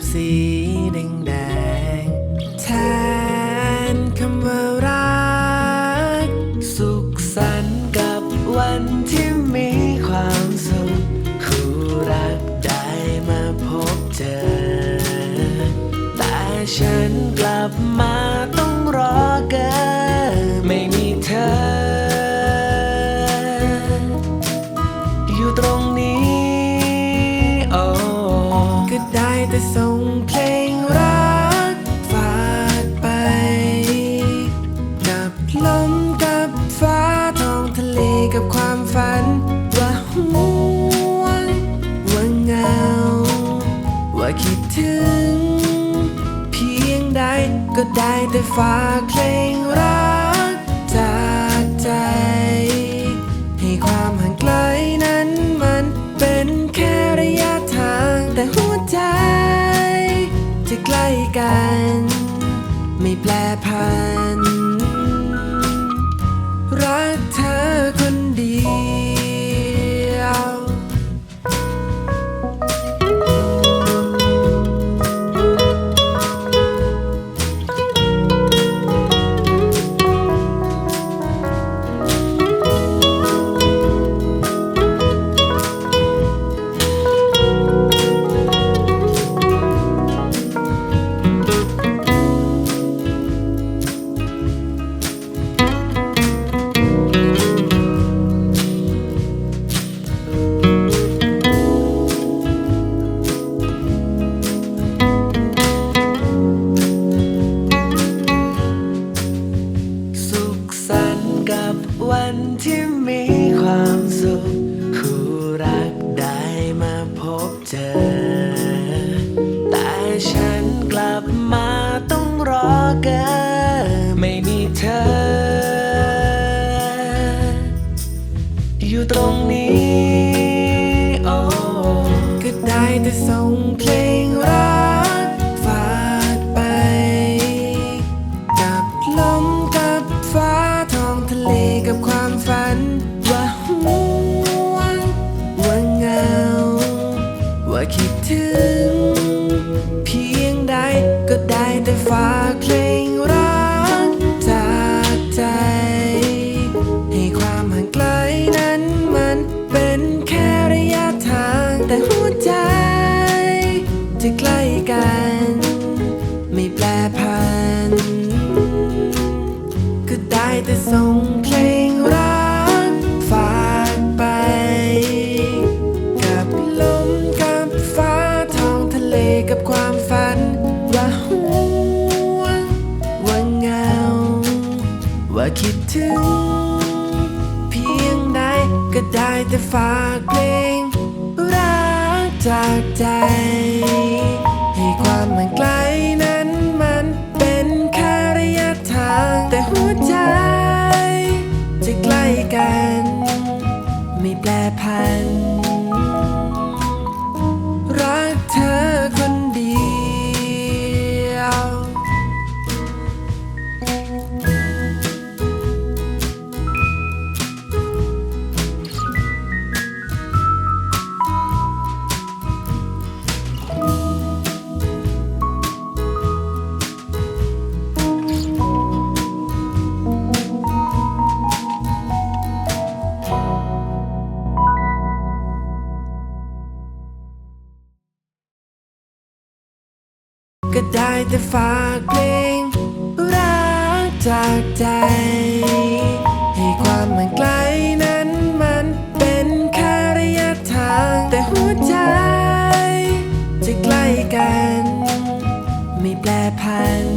บสีแดงแดงแทนคำว่ารัก สุขสันต์กับวันที่มีความสุข คู่รักได้มาพบเจอ แต่ฉัน แต่ฝากเพลงรักจากใจ ให้ความห่างไกลนั้นมันเป็นแค่ระยะทางแต่หัวใจ จะใกล้กัน ไม่แปรผัน รักเธอคนเดียว แต่ฉันกลับมาต้องรอเกอไม่มีเธอ อยู่ตรงนี้ โอ้ก็ได้แต่ส่งเพลง ส่งเพลงรักฝากไป กับลมกับฟ้าท้องทะเลกับความฝัน ว่าห่วงว่าเหงา ว่าคิดถึง เพียงใดก็ได้แต่ฝากเพลงรักจากใจ ไม่ ได้แต่ฝากเพลง รักจากใจ ให้ความมันไกลนั้นมันเป็นค่ระยะทาง แต่หัวใจ จะใกล้กัน ไม่แปลผัน